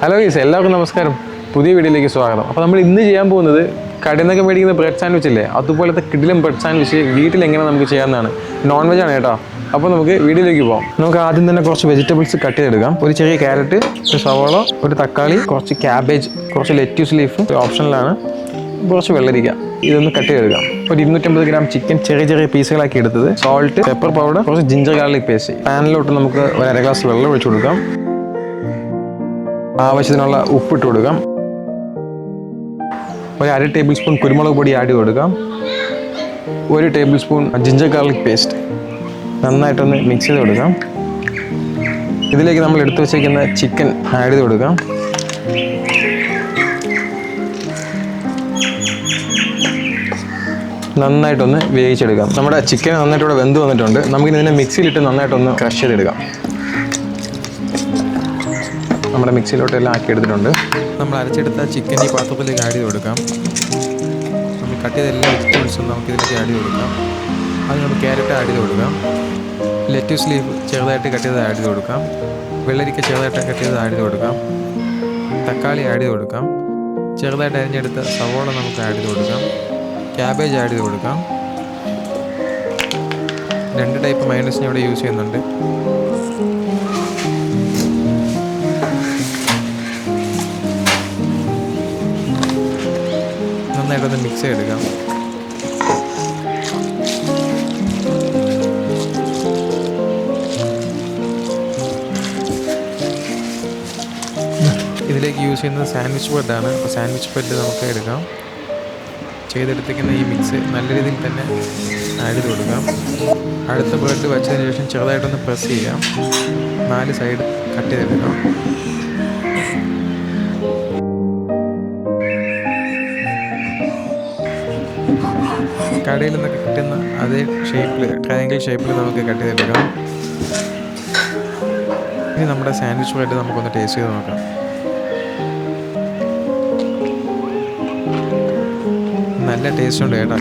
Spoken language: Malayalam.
ഹലോ ഗീസ് എല്ലാവർക്കും നമസ്കാരം. പുതിയ വീഡിയോയിലേക്ക് സ്വാഗതം. അപ്പോൾ നമ്മൾ ഇന്ന് ചെയ്യാൻ പോകുന്നത് കടയിൽ മേടിക്കുന്ന ബ്രെഡ് സാൻഡ്വിച്ച് ഇല്ലേ? അതുപോലത്തെ കിഡിലും ബ്രെഡ് സാൻഡ്വിച്ച് വീട്ടിൽ എങ്ങനെ നമുക്ക് ചെയ്യാവുന്നതാണ് നോൺ വെജ് ആണ് കേട്ടോ. അപ്പോൾ നമുക്ക് വീഡിയോയിലേക്ക് പോകാം നമുക്ക് ആദ്യം തന്നെ കുറച്ച് വെജിറ്റബിൾസ് കട്ട് ചെയ്തെടുക്കാം. ഒരു ചെറിയ ക്യാരറ്റ് ഒരു സവോള ഒരു തക്കാളി കുറച്ച് ക്യാബേജ് കുറച്ച് ലെറ്റ്യൂസ് ലീഫ് ഓപ്ഷനിലാണ് കുറച്ച് വെള്ളരിക്ക. ഇതൊന്ന് കട്ട് ചെയ്തെടുക്കാം. ഒരു ഇരുന്നൂറ്റമ്പത് ഗ്രാം ചിക്കൻ ചെറിയ ചെറിയ പീസുകളാക്കി എടുത്തത്. സോൾട്ട് പെപ്പർ പൗഡർ കുറച്ച് ജിഞ്ചർ ഗാർലിക് പേസ്റ്റ് പാനിലോട്ട് നമുക്ക് ഒരു അര ഗ്ലാസ് വെള്ളം ഒഴിച്ചു കൊടുക്കാം. ആവശ്യത്തിനുള്ള ഉപ്പിട്ട് കൊടുക്കാം. ഒരു അര ടേബിൾ സ്പൂൺ കുരുമുളക് പൊടി ആഡ് കൊടുക്കാം. ഒരു table spoon ginger garlic paste നന്നായിട്ടൊന്ന് മിക്സ് ചെയ്ത് കൊടുക്കാം. ഇതിലേക്ക് നമ്മൾ എടുത്തു വച്ചേക്കുന്ന ചിക്കൻ ആഡ് ചെയ്ത് കൊടുക്കാം. നന്നായിട്ടൊന്ന് വേവിച്ചെടുക്കാം. നമ്മുടെ ചിക്കൻ നന്നായിട്ട് ഇവിടെ വെന്ത് വന്നിട്ടുണ്ട്. നമുക്കിതിനെ മിക്സിയിലിട്ട് നന്നായിട്ടൊന്ന് ക്രഷ് ചെയ്തെടുക്കാം. നമ്മുടെ മിക്സിയിലോട്ട് എല്ലാം ആക്കി എടുത്തിട്ടുണ്ട് നമ്മൾ അരച്ചെടുത്ത ചിക്കൻ ഈ പാത്രത്തിലേക്ക് ആഡ് ചെയ്ത് കൊടുക്കാം. നമ്മൾ കട്ട് ചെയ്ത എല്ലാ വെജിറ്റബിൾസും നമുക്ക് ഇതിലേക്ക് ആഡ് ചെയ്ത് കൊടുക്കാം. അത് നമുക്ക് ക്യാരറ്റ് ആഡ് ചെയ്ത് കൊടുക്കാം. ലെറ്റ്യൂസ് ലീഫ് ചെറുതായിട്ട് കട്ട് ചെയ്ത് ആഡ് ചെയ്ത് കൊടുക്കാം. വെള്ളരിക്ക ചെറുതായിട്ട് കട്ട് ചെയ്ത് ആഡ് ചെയ്ത് കൊടുക്കാം. തക്കാളി ആഡ് ചെയ്ത് കൊടുക്കാം. ചെറുതായിട്ട് അരിഞ്ഞെടുത്ത സവോള നമുക്ക് ആഡ് ചെയ്ത് കൊടുക്കാം. ക്യാബേജ് ആഡ് ചെയ്ത് കൊടുക്കാം. രണ്ട് ടൈപ്പ് മൈനസ് ഞാൻ ഇവിടെ യൂസ് ചെയ്യുന്നുണ്ട്. നന്നായിട്ടൊന്ന് മിക്സ് ചെയ്തെടുക്കാം. ഇതിലേക്ക് യൂസ് ചെയ്യുന്നത് സാൻഡ്വിച്ച് ബ്രെഡാണ് അപ്പോൾ സാൻഡ്വിച്ച് ബ്രെഡ് നമുക്ക് എടുക്കാം. ചെയ്തെടുത്തേക്കുന്ന ഈ മിക്സ് നല്ല രീതിയിൽ തന്നെ ആഡ് ചെയ്ത് കൊടുക്കാം. അടുത്ത ബ്രെഡ് വെച്ചതിന് ശേഷം ചെറുതായിട്ടൊന്ന് പ്രസ് ചെയ്യാം. നാല് സൈഡ് കട്ട് ചെയ്തെടുക്കാം. കടയിൽ നിന്ന് കിട്ടുന്ന അതേ ഷേപ്പിൽ ട്രയാങ്കിൾ ഷേപ്പിൽ നമുക്ക് കട്ട് ചെയ്തെടുക്കാം. ഇനി നമ്മുടെ സാൻഡ്വിച്ച് ബ്രെഡ് നമുക്കൊന്ന് ടേസ്റ്റ് ചെയ്ത് നോക്കാം. നല്ല ടേസ്റ്റ് ഉണ്ട് കേട്ടോ.